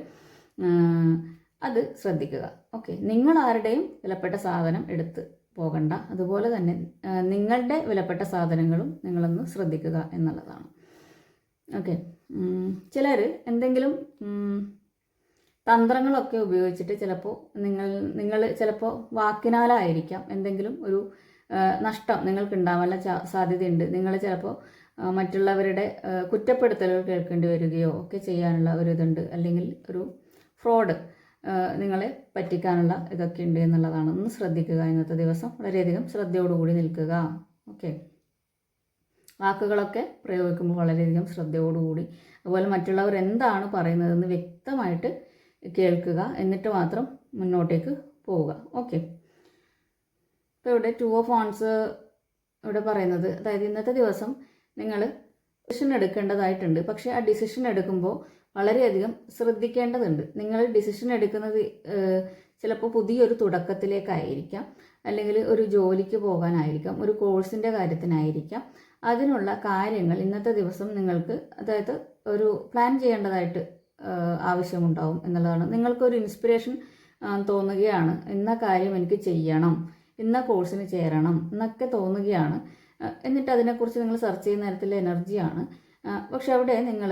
അത് ശ്രദ്ധിക്കുക. ഓക്കെ നിങ്ങൾ ആരുടെയും വിലപ്പെട്ട സാധനം എടുത്ത് പോകണ്ട. അതുപോലെ തന്നെ നിങ്ങളുടെ വിലപ്പെട്ട സാധനങ്ങളും നിങ്ങളൊന്ന് ശ്രദ്ധിക്കുക എന്നുള്ളതാണ്. ഓക്കെ ചിലർ എന്തെങ്കിലും തന്ത്രങ്ങളൊക്കെ ഉപയോഗിച്ചിട്ട് ചിലപ്പോൾ നിങ്ങൾ നിങ്ങൾ ചിലപ്പോൾ വാക്കിനാലായിരിക്കാം എന്തെങ്കിലും ഒരു നഷ്ടം നിങ്ങൾക്ക് ഉണ്ടാവാനുള്ള സാധ്യതയുണ്ട്. നിങ്ങൾ ചിലപ്പോൾ മറ്റുള്ളവരുടെ കുറ്റപ്പെടുത്തലുകൾ കേൾക്കേണ്ടി വരികയോ ഒക്കെ ചെയ്യാനുള്ള ഒരു ഇതുണ്ട്. അല്ലെങ്കിൽ ഒരു ഫ്രോഡ് നിങ്ങളെ പറ്റിക്കാനുള്ള ഇതൊക്കെ ഉണ്ട് എന്നുള്ളതാണ്. ഒന്ന് ശ്രദ്ധിക്കുക ഇന്നത്തെ ദിവസം. വളരെയധികം ശ്രദ്ധയോടുകൂടി നിൽക്കുക. ഓക്കെ. വാക്കുകളൊക്കെ പ്രയോഗിക്കുമ്പോൾ വളരെയധികം ശ്രദ്ധയോടുകൂടി. അതുപോലെ മറ്റുള്ളവർ എന്താണ് പറയുന്നതെന്ന് വ്യക്തമായിട്ട് കേൾക്കുക. എന്നിട്ട് മാത്രം മുന്നോട്ടേക്ക് പോവുക. ഓക്കെ ഇപ്പോൾ ഇവിടെ ടു ഓഫ് ഓൺസ് ഇവിടെ പറയുന്നത് അതായത് ഇന്നത്തെ ദിവസം നിങ്ങൾ ഡിസിഷൻ എടുക്കേണ്ടതായിട്ടുണ്ട്. പക്ഷേ ആ ഡിസിഷൻ എടുക്കുമ്പോൾ വളരെയധികം ശ്രദ്ധിക്കേണ്ടതുണ്ട്. നിങ്ങൾ ഡിസിഷൻ എടുക്കുന്നത് ചിലപ്പോൾ പുതിയൊരു തുടക്കത്തിലേക്കായിരിക്കാം. അല്ലെങ്കിൽ ഒരു ജോലിക്ക് പോകാനായിരിക്കാം ഒരു കോഴ്സിന്റെ കാര്യത്തിനായിരിക്കാം. അതിനുള്ള കാര്യങ്ങൾ ഇന്നത്തെ ദിവസം നിങ്ങൾക്ക് അതായത് ഒരു പ്ലാൻ ചെയ്യേണ്ടതായിട്ട് ആവശ്യമുണ്ടാവും എന്നുള്ളതാണ്. നിങ്ങൾക്കൊരു ഇൻസ്പിറേഷൻ തോന്നുകയാണ്. ഇന്ന കാര്യം എനിക്ക് ചെയ്യണം. ഇന്ന കോഴ്സിന് ചേരണം എന്നൊക്കെ തോന്നുകയാണ്. എന്നിട്ട് അതിനെക്കുറിച്ച് നിങ്ങൾ സെർച്ച് ചെയ്യുന്ന തരത്തിലുള്ള എനർജിയാണ് പക്ഷെ അവിടെ നിങ്ങൾ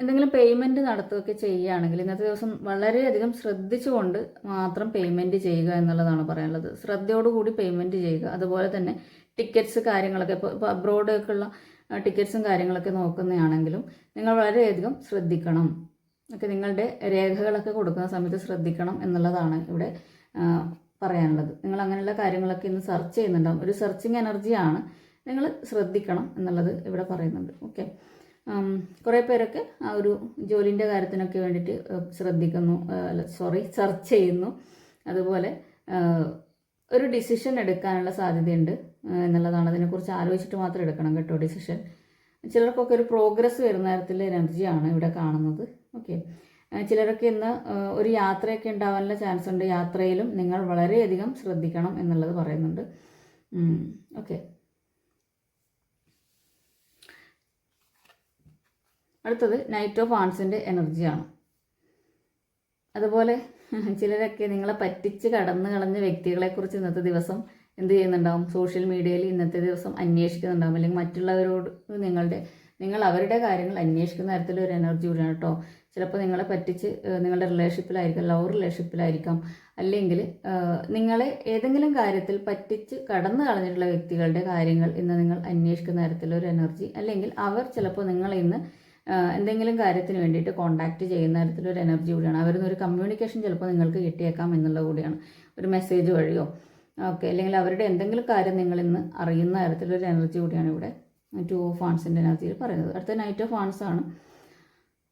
എന്തെങ്കിലും പേയ്മെന്റ് നടത്തുകയൊക്കെ ചെയ്യുകയാണെങ്കിൽ ഇന്നത്തെ ദിവസം വളരെയധികം ശ്രദ്ധിച്ചുകൊണ്ട് മാത്രം പേയ്മെന്റ് ചെയ്യുക എന്നുള്ളതാണ് പറയാനുള്ളത്. ശ്രദ്ധയോടുകൂടി പേയ്മെന്റ് ചെയ്യുക. അതുപോലെ തന്നെ ടിക്കറ്റ്സ് കാര്യങ്ങളൊക്കെ ഇപ്പോൾ ഇപ്പോൾ അബ്രോഡൊക്കെയുള്ള ടിക്കറ്റ്സും കാര്യങ്ങളൊക്കെ നോക്കുന്നതാണെങ്കിലും നിങ്ങൾ വളരെയധികം ശ്രദ്ധിക്കണം. ഒക്കെ നിങ്ങളുടെ രേഖകളൊക്കെ കൊടുക്കുന്ന സമയത്ത് ശ്രദ്ധിക്കണം എന്നുള്ളതാണ് ഇവിടെ പറയാനുള്ളത്. നിങ്ങൾ അങ്ങനെയുള്ള കാര്യങ്ങളൊക്കെ ഇന്ന് സെർച്ച് ചെയ്യുന്നുണ്ടാവും. ഒരു സെർച്ചിങ് എനർജിയാണ് നിങ്ങൾ ശ്രദ്ധിക്കണം എന്നുള്ളത് ഇവിടെ പറയുന്നുണ്ട്. ഓക്കെ കുറേ പേരൊക്കെ ആ ഒരു ജോലിന്റെ കാര്യത്തിനൊക്കെ വേണ്ടിയിട്ട് ശ്രദ്ധിക്കുന്നു അല്ല സോറി സെർച്ച് ചെയ്യുന്നു. അതുപോലെ ഒരു ഡിസിഷൻ എടുക്കാനുള്ള സാധ്യതയുണ്ട്. എന്നുള്ളതാണ്. അതിനെക്കുറിച്ച് ആലോചിച്ചിട്ട് മാത്രം എടുക്കണം കേട്ടോ ഡിസിഷൻ. ചിലർക്കൊക്കെ ഒരു പ്രോഗ്രസ് വരുന്ന തരത്തിലുള്ള എനർജിയാണ് ഇവിടെ കാണുന്നത്. ഓക്കെ ചിലരൊക്കെ ഇന്ന് ഒരു യാത്രയൊക്കെ ഉണ്ടാവാനുള്ള ചാൻസ് ഉണ്ട്. യാത്രയിലും നിങ്ങൾ വളരെയധികം ശ്രദ്ധിക്കണം എന്നുള്ളത് പറയുന്നുണ്ട്. ഓക്കെ അടുത്തത് നൈറ്റ് ഓഫ് ആൺസിന്റെ എനർജിയാണ് അതുപോലെ ചിലരൊക്കെ നിങ്ങളെ പറ്റിച്ച് കടന്നു കളഞ്ഞ വ്യക്തികളെക്കുറിച്ച് ഇന്നത്തെ ദിവസം എന്ത് ചെയ്യുന്നുണ്ടാവും? സോഷ്യൽ മീഡിയയിൽ ഇന്നത്തെ ദിവസം അന്വേഷിക്കുന്നുണ്ടാവും. അല്ലെങ്കിൽ മറ്റുള്ളവരോട് നിങ്ങളുടെ നിങ്ങൾ അവരുടെ കാര്യങ്ങൾ അന്വേഷിക്കുന്ന തരത്തിലൊരു എനർജി കൂടിയാണ് കേട്ടോ ചിലപ്പോൾ നിങ്ങളെ പറ്റിച്ച് നിങ്ങളുടെ റിലേഷൻഷിപ്പിലായിരിക്കാം ലവ് റിലേഷൻഷിപ്പിലായിരിക്കാം അല്ലെങ്കിൽ നിങ്ങളെ ഏതെങ്കിലും കാര്യത്തിൽ പറ്റിച്ച് കടന്നു കളഞ്ഞിട്ടുള്ള വ്യക്തികളുടെ കാര്യങ്ങൾ ഇന്ന് നിങ്ങൾ അന്വേഷിക്കുന്ന തരത്തിലൊരു എനർജി അല്ലെങ്കിൽ അവർ ചിലപ്പോൾ നിങ്ങളെ ഇന്ന് എന്തെങ്കിലും കാര്യത്തിന് വേണ്ടിയിട്ട് കോണ്ടാക്ട് ചെയ്യുന്ന തരത്തിലൊരു എനർജി കൂടിയാണ്. അവരിൽ ഒരു കമ്മ്യൂണിക്കേഷൻ ചിലപ്പോൾ നിങ്ങൾക്ക് കിട്ടിയേക്കാം എന്നുള്ളത് കൂടിയാണ്. ഒരു മെസ്സേജ് വഴിയോ ഓക്കെ അല്ലെങ്കിൽ അവരുടെ എന്തെങ്കിലും കാര്യം നിങ്ങൾ ഇന്ന് അറിയുന്ന തരത്തിലൊരു എനർജി കൂടിയാണ് ഇവിടെ. ടു ഓഫ് ആൺസിന്റെ എനർജിയിൽ പറയുന്നത്. അടുത്ത നൈറ്റ് ഓഫ് ആൺസ് ആണ്.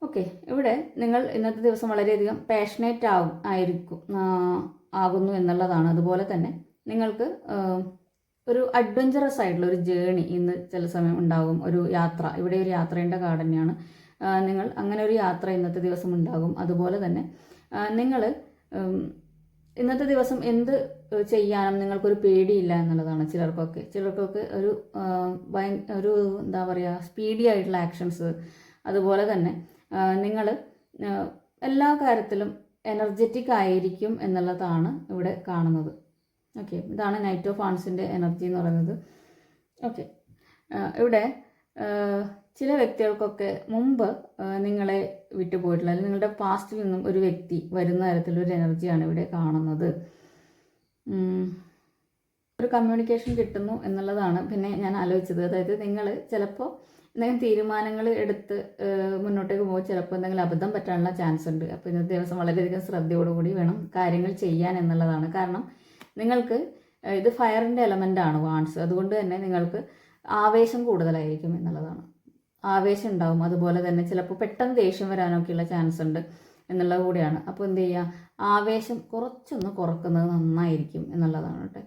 ഓക്കെ ഇവിടെ നിങ്ങൾ ഇന്നത്തെ ദിവസം വളരെയധികം പാഷനേറ്റ് ആകും ആയിരിക്കും ആകുന്നു എന്നുള്ളതാണ്. അതുപോലെ തന്നെ നിങ്ങൾക്ക് ഒരു അഡ്വഞ്ചറസ് ആയിട്ടുള്ള ഒരു ജേണി ഇന്ന് ചില സമയം ഉണ്ടാകും ഒരു യാത്ര ഇവിടെ ഒരു യാത്രേന്റെ കാർഡ് തന്നെയാണ്. നിങ്ങൾ അങ്ങനെ ഒരു യാത്ര ഇന്നത്തെ ദിവസം ഉണ്ടാകും. അതുപോലെ തന്നെ നിങ്ങൾ ഇന്നത്തെ ദിവസം എന്ത് ചെയ്യാനും നിങ്ങൾക്കൊരു പേടിയില്ല എന്നുള്ളതാണ്. ചിലർക്കൊക്കെ ചിലർക്കൊക്കെ ഒരു ഭയ- ഒരു എന്താ പറയുക സ്പീഡി ആയിട്ടുള്ള ആക്ഷൻസ് അതുപോലെ തന്നെ നിങ്ങൾ എല്ലാ കാര്യത്തിലും എനർജറ്റിക് ആയിരിക്കും എന്നുള്ളതാണ് ഇവിടെ കാണുന്നത്. ഓക്കെ ഇതാണ് നൈറ്റ് ഓഫ് ആൺസിന്റെ എനർജി എന്ന് പറയുന്നത്. ഓക്കെ ഇവിടെ ചില വ്യക്തികൾക്കൊക്കെ മുമ്പ് നിങ്ങളെ വിട്ടുപോയിട്ടുള്ള അല്ലെങ്കിൽ നിങ്ങളുടെ പാസ്റ്റിൽ നിന്നും ഒരു വ്യക്തി വരുന്ന തരത്തിലൊരു എനർജിയാണ് ഇവിടെ കാണുന്നത്. ഒരു കമ്മ്യൂണിക്കേഷൻ കിട്ടുന്നു എന്നുള്ളതാണ് പിന്നെ ഞാൻ ആലോചിച്ചത്. അതായത് നിങ്ങൾ ചിലപ്പോൾ എന്തെങ്കിലും തീരുമാനങ്ങൾ എടുത്ത് മുന്നോട്ടേക്ക് പോകുമ്പോൾ ചിലപ്പോൾ എന്തെങ്കിലും അബദ്ധം പറ്റാനുള്ള ചാൻസ് ഉണ്ട്. അപ്പോൾ ഇന്നത്തെ ദിവസം വളരെയധികം ശ്രദ്ധയോടുകൂടി വേണം കാര്യങ്ങൾ ചെയ്യാൻ എന്നുള്ളതാണ്. കാരണം നിങ്ങൾക്ക് ഇത് ഫയറിന്റെ എലമെന്റ് ആണ് വാൺസ് അതുകൊണ്ട് തന്നെ നിങ്ങൾക്ക് ആവേശം കൂടുതലായിരിക്കും എന്നുള്ളതാണ്. ആവേശം ഉണ്ടാവും. അതുപോലെ തന്നെ ചിലപ്പോൾ പെട്ടെന്ന് ദേഷ്യം വരാനൊക്കെയുള്ള ചാൻസ് ഉണ്ട് എന്നുള്ളത് കൂടിയാണ്. അപ്പോൾ എന്ത് ചെയ്യുക ആവേശം കുറച്ചൊന്ന് കുറക്കുന്നത് നന്നായിരിക്കും എന്നുള്ളതാണ് കേട്ടോ.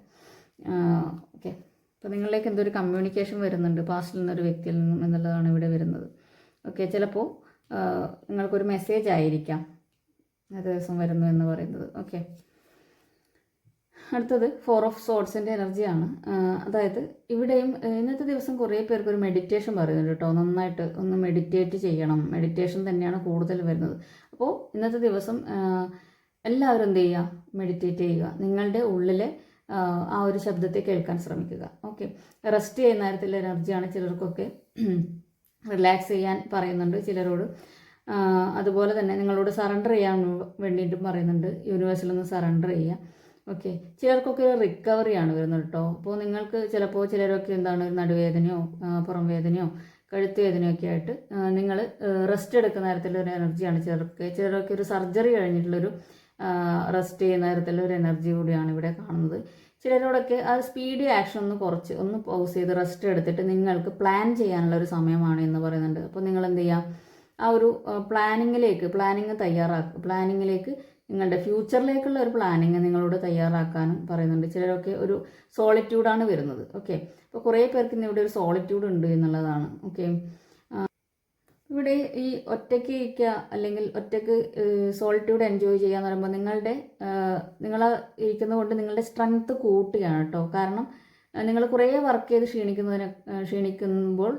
ഓക്കെ അപ്പോൾ നിങ്ങളിലേക്ക് എന്തോ ഒരു കമ്മ്യൂണിക്കേഷൻ വരുന്നുണ്ട് പാസ്റ്റിൽ നിന്നൊരു വ്യക്തിയിൽ നിന്നും എന്നുള്ളതാണ് ഇവിടെ വരുന്നത്. ഓക്കെ ചിലപ്പോൾ നിങ്ങൾക്കൊരു മെസ്സേജ് ആയിരിക്കാം. ദിവസം വരുന്നു എന്ന് പറയുന്നത്. ഓക്കെ അടുത്തത് ഫോർ ഓഫ് സോഡ്സിന്റെ എനർജിയാണ് അതായത് ഇവിടെയും ഇന്നത്തെ ദിവസം കുറേ പേർക്ക് ഒരു മെഡിറ്റേഷൻ പറയുന്നുണ്ട് കേട്ടോ. നന്നായിട്ട് ഒന്ന് മെഡിറ്റേറ്റ് ചെയ്യണം. മെഡിറ്റേഷൻ തന്നെയാണ് കൂടുതൽ വരുന്നത്. അപ്പോൾ ഇന്നത്തെ ദിവസം എല്ലാവരും എന്ത് ചെയ്യുക? മെഡിറ്റേറ്റ് ചെയ്യുക. നിങ്ങളുടെ ഉള്ളിലെ ആ ഒരു ശബ്ദത്തെ കേൾക്കാൻ ശ്രമിക്കുക. ഓക്കെ റെസ്റ്റ് ചെയ്യുന്ന നേരത്തിൽ എനർജിയാണ് ചിലർക്കൊക്കെ റിലാക്സ് ചെയ്യാൻ പറയുന്നുണ്ട് ചിലരോട്. അതുപോലെ തന്നെ നിങ്ങളോട് സറണ്ടർ ചെയ്യാൻ വേണ്ടിയിട്ടും പറയുന്നുണ്ട്. യൂണിവേഴ്സിൽ സറണ്ടർ ചെയ്യുക. ഓക്കെ ചിലർക്കൊക്കെ ഒരു റിക്കവറിയാണ് വരുന്നത് കേട്ടോ അപ്പോൾ നിങ്ങൾക്ക് ചിലപ്പോൾ ചിലരൊക്കെ എന്താണ് നടുവേദനയോ പുറം വേദനയോ കഴുത്ത് വേദനയൊക്കെ ആയിട്ട് നിങ്ങൾ റെസ്റ്റ് എടുക്കുന്ന തരത്തിലൊരു എനർജിയാണ് ചിലർക്ക്. ചിലരൊക്കെ ഒരു സർജറി കഴിഞ്ഞിട്ടുള്ളൊരു റെസ്റ്റ് ചെയ്യുന്ന തരത്തിലൊരു എനർജി കൂടിയാണ് ഇവിടെ കാണുന്നത്. ചിലരോടൊക്കെ ആ സ്പീഡ് ആക്ഷൻ ഒന്ന് കുറച്ച് ഒന്ന് പൗസ് ചെയ്ത് റെസ്റ്റ് എടുത്തിട്ട് നിങ്ങൾക്ക് പ്ലാൻ ചെയ്യാനുള്ള ഒരു സമയമാണ് എന്ന് പറയുന്നുണ്ട്. അപ്പോൾ നിങ്ങൾ എന്ത് ചെയ്യുക ആ ഒരു പ്ലാനിങ്ങിലേക്ക് പ്ലാനിങ് തയ്യാറാക്കുക പ്ലാനിങ്ങിലേക്ക് നിങ്ങളുടെ ഫ്യൂച്ചറിലേക്കുള്ള ഒരു പ്ലാനിങ് നിങ്ങളോട് തയ്യാറാക്കാനും പറയുന്നുണ്ട്. ചിലരൊക്കെ ഒരു സോളിറ്റ്യൂഡാണ് വരുന്നത്. ഓക്കെ അപ്പോൾ കുറേ പേർക്ക് ഇന്ന് ഇവിടെ ഒരു സോളിറ്റ്യൂഡ് ഉണ്ട് എന്നുള്ളതാണ്. ഓക്കെ ഇവിടെ ഈ ഒറ്റയ്ക്ക് ഇരിക്കുക അല്ലെങ്കിൽ ഒറ്റയ്ക്ക് സോളിറ്റ്യൂഡ് എൻജോയ് ചെയ്യുക എന്ന് പറയുമ്പോൾ നിങ്ങളുടെ നിങ്ങൾ ഇരിക്കുന്നത് കൊണ്ട് നിങ്ങളുടെ സ്ട്രെങ്ത് കൂട്ടുകയാണ് കേട്ടോ. കാരണം നിങ്ങൾ കുറേ വർക്ക് ചെയ്ത് ക്ഷീണിക്കുന്നതിന് ക്ഷീണിക്കുമ്പോൾ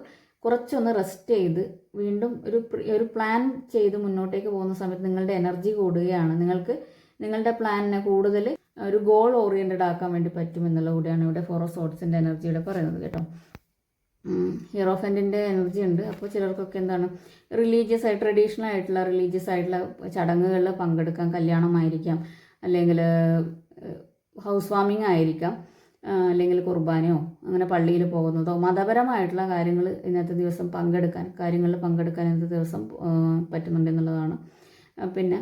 കുറച്ചൊന്ന് റെസ്റ്റ് ചെയ്ത് വീണ്ടും ഒരു ഒരു പ്ലാൻ ചെയ്ത് മുന്നോട്ടേക്ക് പോകുന്ന സമയത്ത് നിങ്ങളുടെ എനർജി കൂടുകയാണ്. നിങ്ങൾക്ക് നിങ്ങളുടെ പ്ലാനിനെ കൂടുതൽ ഒരു ഗോൾ ഓറിയന്റഡ് ആക്കാൻ വേണ്ടി പറ്റും എന്നുള്ള കൂടിയാണ് ഇവിടെ ഫോർ ഓഫ് സോട്ട്സിന്റെ എനർജിയുടെ പറയുന്നത് കേട്ടോ. ഹീറോഫന്റിന്റെ എനർജി ഉണ്ട്. അപ്പോൾ ചിലർക്കൊക്കെ എന്താണ് റിലീജിയസ് ആയി ട്രഡീഷണൽ ആയിട്ടുള്ള റിലീജിയസ് ആയിട്ടുള്ള ചടങ്ങുകളിൽ പങ്കെടുക്കാം. കല്യാണമായിരിക്കാം അല്ലെങ്കിൽ ഹൗസ് വാമിംഗ് ആയിരിക്കാം. അല്ലെങ്കിൽ കുർബാനയോ അങ്ങനെ പള്ളിയിൽ പോകുന്നതോ മതപരമായിട്ടുള്ള കാര്യങ്ങൾ ഇന്നത്തെ ദിവസം പങ്കെടുക്കാൻ കാര്യങ്ങളിൽ പങ്കെടുക്കാൻ ഇന്നത്തെ ദിവസം ആ, പറ്റുന്നുണ്ട് എന്നുള്ളതാണ്. പിന്നെ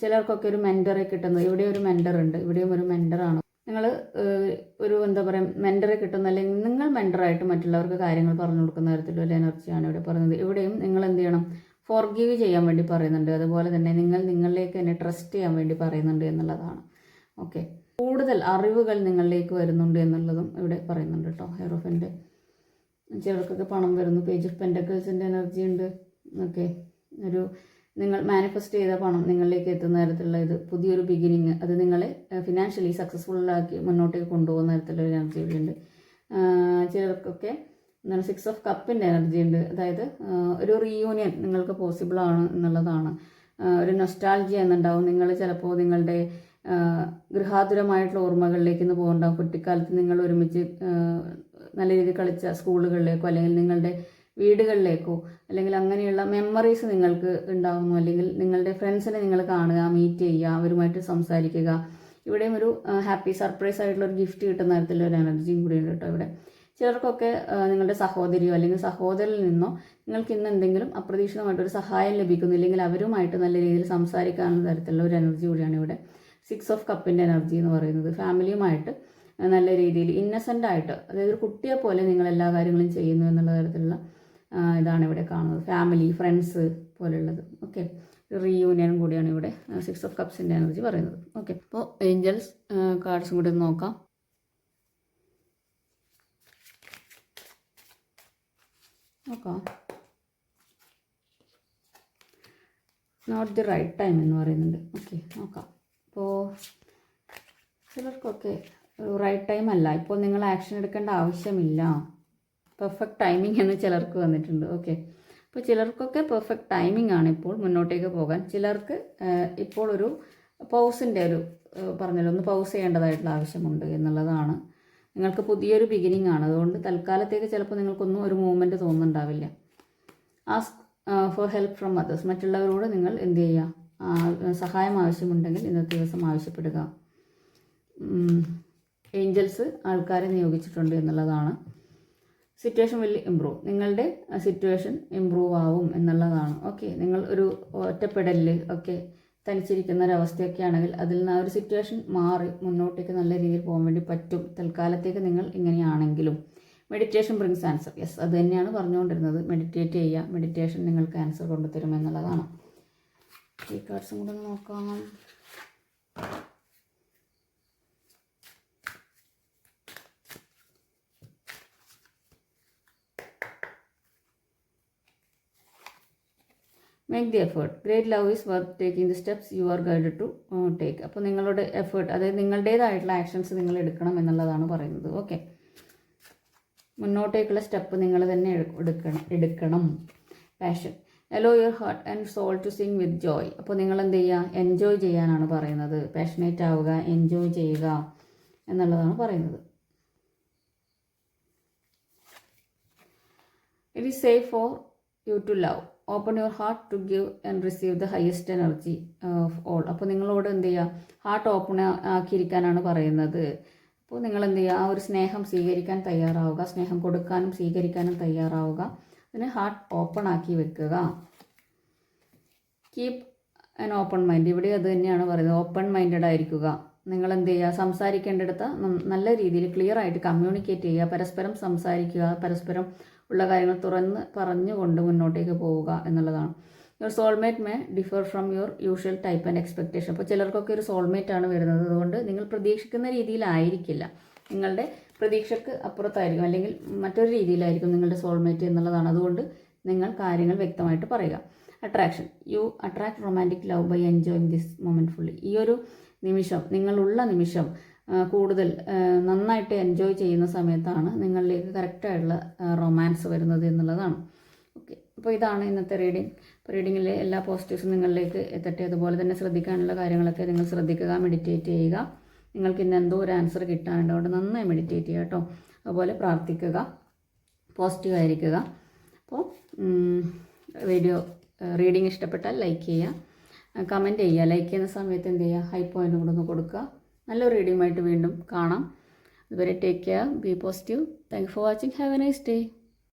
ചിലർക്കൊക്കെ ഒരു മെന്ററെ കിട്ടുന്നത് ഇവിടെ ഒരു മെന്റർ ഉണ്ട്. ഇവിടെയും ഒരു മെന്ററാണ് നിങ്ങൾ ഒരു എന്താ പറയുക മെന്ററെ കിട്ടുന്ന അല്ലെങ്കിൽ നിങ്ങൾ മെന്ററായിട്ട് മറ്റുള്ളവർക്ക് കാര്യങ്ങൾ പറഞ്ഞു കൊടുക്കുന്ന തരത്തിലുള്ള എനർജിയാണ് ഇവിടെ പറയുന്നത്. ഇവിടെയും നിങ്ങൾ എന്ത് ചെയ്യണം? ഫോർഗീവ് ചെയ്യാൻ വേണ്ടി പറയുന്നുണ്ട്. അതുപോലെ തന്നെ നിങ്ങൾ നിങ്ങളിലേക്ക് തന്നെ ട്രസ്റ്റ് ചെയ്യാൻ വേണ്ടി പറയുന്നുണ്ട് എന്നുള്ളതാണ്. ഓക്കെ കൂടുതൽ അറിവുകൾ നിങ്ങളിലേക്ക് വരുന്നുണ്ട് എന്നുള്ളതും ഇവിടെ പറയുന്നുണ്ട് കേട്ടോ. ഹെയറോഫിന്റെ ചിലർക്കൊക്കെ പണം വരുന്നു. പേജ് ഓഫ് പെൻഡക്കിൾസിന്റെ എനർജി ഉണ്ട്. ഓക്കെ ഒരു നിങ്ങൾ മാനിഫെസ്റ്റ് ചെയ്ത പണം നിങ്ങളിലേക്ക് എത്തുന്ന തരത്തിലുള്ള ഇത്. പുതിയൊരു ബിഗിനിങ് അത് നിങ്ങളെ ഫിനാൻഷ്യലി സക്സസ്ഫുള്ളാക്കി മുന്നോട്ടേക്ക് കൊണ്ടുപോകുന്ന തരത്തിലുള്ള എനർജി ഇവിടെ ഉണ്ട്. ചിലർക്കൊക്കെ എന്താണ് സിക്സ് ഓഫ് കപ്പിന്റെ എനർജി ഉണ്ട്. അതായത് ഒരു റീയൂണിയൻ നിങ്ങൾക്ക് പോസിബിൾ ആണ് എന്നുള്ളതാണ്. ഒരു നൊസ്റ്റാൾജി എന്നുണ്ടാവും. നിങ്ങൾ ചിലപ്പോൾ നിങ്ങളുടെ ഗൃഹാതുരമായിട്ടുള്ള ഓർമ്മകളിലേക്ക് ഇന്ന് പോകുന്നുണ്ടാവും കുട്ടിക്കാലത്ത് നിങ്ങൾ ഒരുമിച്ച് നല്ല രീതിയിൽ കളിച്ച സ്കൂളുകളിലേക്കോ അല്ലെങ്കിൽ നിങ്ങളുടെ വീടുകളിലേക്കോ അല്ലെങ്കിൽ അങ്ങനെയുള്ള മെമ്മറീസ് നിങ്ങൾക്ക് ഉണ്ടാകുന്നു അല്ലെങ്കിൽ നിങ്ങളുടെ ഫ്രണ്ട്സിനെ നിങ്ങൾ കാണുക മീറ്റ് ചെയ്യുക അവരുമായിട്ട് സംസാരിക്കുക. ഇവിടെയും ഒരു ഹാപ്പി സർപ്രൈസ് ആയിട്ടുള്ള ഒരു ഗിഫ്റ്റ് കിട്ടുന്ന തരത്തിലുള്ള ഒരു എനർജിയും കൂടി ഉണ്ട് കേട്ടോ ഇവിടെ. ചിലർക്കൊക്കെ നിങ്ങളുടെ സഹോദരിയോ അല്ലെങ്കിൽ സഹോദരിൽ നിന്നോ നിങ്ങൾക്ക് ഇന്ന് എന്തെങ്കിലും അപ്രതീക്ഷിതമായിട്ടൊരു സഹായം ലഭിക്കുന്നു. ഇല്ലെങ്കിൽ അവരുമായിട്ട് നല്ല രീതിയിൽ സംസാരിക്കാനുള്ള തരത്തിലുള്ള ഒരു എനർജി കൂടിയാണ് ഇവിടെ. സിക്സ് ഓഫ് കപ്പിന്റെ എനർജി എന്ന് പറയുന്നത് ഫാമിലിയുമായിട്ട് നല്ല രീതിയിൽ ഇന്നസെന്റ് ആയിട്ട് അതായത് ഒരു കുട്ടിയെ പോലെ നിങ്ങൾ എല്ലാ കാര്യങ്ങളും ചെയ്യുന്നു എന്നുള്ള തരത്തിലുള്ള ഇതാണ് ഇവിടെ കാണുന്നത്. ഫാമിലി ഫ്രണ്ട്സ് പോലെയുള്ളത് ഓക്കെ റീയൂണിയൻ കൂടിയാണ് ഇവിടെ സിക്സ് ഓഫ് കപ്സിന്റെ എനർജി പറയുന്നത്. ഓക്കെ അപ്പോൾ ഏഞ്ചൽസ് കാർഡ്സും കൂടി ഒന്ന് നോക്കാം. നോക്കാം. നോട്ട് ദി റൈറ്റ് ടൈം എന്ന് പറയുന്നുണ്ട്. ഓക്കെ നോക്കാം. അപ്പോൾ ചിലർക്കൊക്കെ റൈറ്റ് ടൈം അല്ല. ഇപ്പോൾ നിങ്ങൾ ആക്ഷൻ എടുക്കേണ്ട ആവശ്യമില്ല. പെർഫെക്റ്റ് ടൈമിംഗ് എന്ന് ചിലർക്ക് വന്നിട്ടുണ്ട്. ഓക്കെ അപ്പോൾ ചിലർക്കൊക്കെ പെർഫെക്റ്റ് ടൈമിംഗ് ആണ് ഇപ്പോൾ മുന്നോട്ടേക്ക് പോകാൻ. ചിലർക്ക് ഇപ്പോൾ ഒരു പൗസിന്റെ ഒരു പറഞ്ഞല്ലോ ഒന്ന് പൗസ് ചെയ്യേണ്ടതായിട്ടുള്ള ആവശ്യമുണ്ട് എന്നുള്ളതാണ്. നിങ്ങൾക്ക് പുതിയൊരു ബിഗിനിങ് ആണ്. അതുകൊണ്ട് തൽക്കാലത്തേക്ക് ചിലപ്പോൾ നിങ്ങൾക്കൊന്നും ഒരു movement തോന്നുന്നുണ്ടാവില്ല. Ask for help from others മറ്റുള്ളവരോട് നിങ്ങൾ എന്ത് ചെയ്യുക? സഹായം ആവശ്യമുണ്ടെങ്കിൽ ഇന്നത്തെ ദിവസം ആവശ്യപ്പെടുക. ഏഞ്ചൽസ് ആൾക്കാരെ നിയോഗിച്ചിട്ടുണ്ട് എന്നുള്ളതാണ്. സിറ്റുവേഷൻ വിൽ ഇമ്പ്രൂവ് നിങ്ങളുടെ സിറ്റുവേഷൻ ഇമ്പ്രൂവ് ആവും എന്നുള്ളതാണ്. ഓക്കെ നിങ്ങൾ ഒരു ഒറ്റപ്പെടലിൽ ഒക്കെ തനിച്ചിരിക്കുന്ന ഒരവസ്ഥയൊക്കെ ആണെങ്കിൽ അതിൽ നിന്ന് ആ ഒരു സിറ്റുവേഷൻ മാറി മുന്നോട്ടേക്ക് നല്ല രീതിയിൽ പോകാൻ വേണ്ടി പറ്റും. തൽക്കാലത്തേക്ക് നിങ്ങൾ ഇങ്ങനെയാണെങ്കിലും. മെഡിറ്റേഷൻ ബ്രിങ്സ് ആൻസർ യെസ് അത് തന്നെയാണ് പറഞ്ഞുകൊണ്ടിരുന്നത്. മെഡിറ്റേറ്റ് ചെയ്യുക. മെഡിറ്റേഷൻ നിങ്ങൾക്ക് ആൻസർ കൊണ്ടുതരും എന്നുള്ളതാണ്. ഈ കാർഡ്സും കൂടെ ഒന്ന് നോക്കാം. Make the effort great love is worth taking the steps you are guide to take അപ്പോൾ നിങ്ങളുടെ എഫേർട്ട് അതായത് നിങ്ങളുടേതായിട്ടുള്ള ആക്ഷൻസ് നിങ്ങൾ എടുക്കണം എന്നുള്ളതാണ് പറയുന്നത്. ഓക്കെ മുന്നോട്ടേക്കുള്ള സ്റ്റെപ്പ് നിങ്ങൾ തന്നെ എടുക്കണം എടുക്കണം. Passion allow your heart and soul to sing with joy അപ്പോൾ നിങ്ങൾ എന്ത് ചെയ്യുക എൻജോയ് ചെയ്യാനാണ് പറയുന്നത്. പാഷനേറ്റ് ആവുക എൻജോയ് ചെയ്യുക എന്നുള്ളതാണ് പറയുന്നത്. It is safe for you to love open your heart to give and receive the highest energy of all അപ്പോൾ നിങ്ങളോട് എന്ത് ചെയ്യുക ഹാർട്ട് ഓപ്പൺ ആക്കിയിരിക്കാനാണ് പറയുന്നത്. അപ്പോൾ നിങ്ങൾ എന്ത് ചെയ്യുക ആ ഒരു സ്നേഹം സ്വീകരിക്കാൻ തയ്യാറാവുക. സ്നേഹം കൊടുക്കാനും സ്വീകരിക്കാനും തയ്യാറാവുക. അതിന് ഹാർട്ട് ഓപ്പൺ ആക്കി വെക്കുക. കീപ് ആൻ ഓപ്പൺ മൈൻഡ് ഇവിടെ അത് തന്നെയാണ് പറയുന്നത്. ഓപ്പൺ മൈൻഡഡ് ആയിരിക്കുക. നിങ്ങൾ എന്ത് ചെയ്യുക? സംസാരിക്കേണ്ടിടത്ത് നല്ല രീതിയിൽ ക്ലിയർ ആയിട്ട് കമ്മ്യൂണിക്കേറ്റ് ചെയ്യുക. പരസ്പരം സംസാരിക്കുക. പരസ്പരം ഉള്ള കാര്യങ്ങൾ തുറന്ന് പറഞ്ഞുകൊണ്ട് മുന്നോട്ടേക്ക് പോവുക എന്നുള്ളതാണ്. Your soulmate may differ from your usual type and expectation അപ്പോൾ ചിലർക്കൊക്കെ ഒരു സോൾമേറ്റ് ആണ് വരുന്നത്. അതുകൊണ്ട് നിങ്ങൾ പ്രതീക്ഷിക്കുന്ന രീതിയിലായിരിക്കില്ല. നിങ്ങളുടെ പ്രതീക്ഷക്ക് അപ്പുറത്തായിരിക്കും. അല്ലെങ്കിൽ മറ്റൊരു രീതിയിലായിരിക്കും നിങ്ങളുടെ സോൾമേറ്റ് എന്നുള്ളതാണ്. അതുകൊണ്ട് നിങ്ങൾ കാര്യങ്ങൾ വ്യക്തമായിട്ട് പറയുക. Attraction you attract romantic love by enjoying this moment fully ഈ ഒരു നിമിഷം നിങ്ങളുള്ള നിമിഷം കൂടുതൽ നന്നായിട്ട് എൻജോയ് ചെയ്യുന്ന സമയത്താണ് നിങ്ങളിലേക്ക് കറക്റ്റായിട്ടുള്ള റൊമാൻസ് വരുന്നത് എന്നുള്ളതാണ്. ഓക്കെ അപ്പോൾ ഇതാണ് ഇന്നത്തെ റീഡിംഗ് അപ്പോൾ റീഡിങ്ങിലെ എല്ലാ പോസിറ്റീവ്സും നിങ്ങളിലേക്ക് എത്തട്ടെ. അതുപോലെ തന്നെ ശ്രദ്ധിക്കാനുള്ള കാര്യങ്ങളൊക്കെ നിങ്ങൾ ശ്രദ്ധിക്കുക മെഡിറ്റേറ്റ് ചെയ്യുക. നിങ്ങൾക്ക് ഇന്ന് എന്തോ ഒരു ആൻസർ കിട്ടാനുണ്ട്. അതുകൊണ്ട് നന്നായി മെഡിറ്റേറ്റ് ചെയ്യുക കേട്ടോ. അതുപോലെ പ്രാർത്ഥിക്കുക. പോസിറ്റീവ് ആയിരിക്കുക. അപ്പോൾ വീഡിയോ റീഡിങ് ഇഷ്ടപ്പെട്ടാൽ ലൈക്ക് ചെയ്യുക. കമന്റ് ചെയ്യുക. ലൈക്ക് ചെയ്യുന്ന സമയത്ത് എന്ത് ചെയ്യുക? ഹൈ പോയിന്റ് കൂടെ ഒന്ന് കൊടുക്കുക. നല്ലൊരു ആയിട്ട് വീണ്ടും കാണാം. അതുവരെ take care be positive thank for watching have a nice day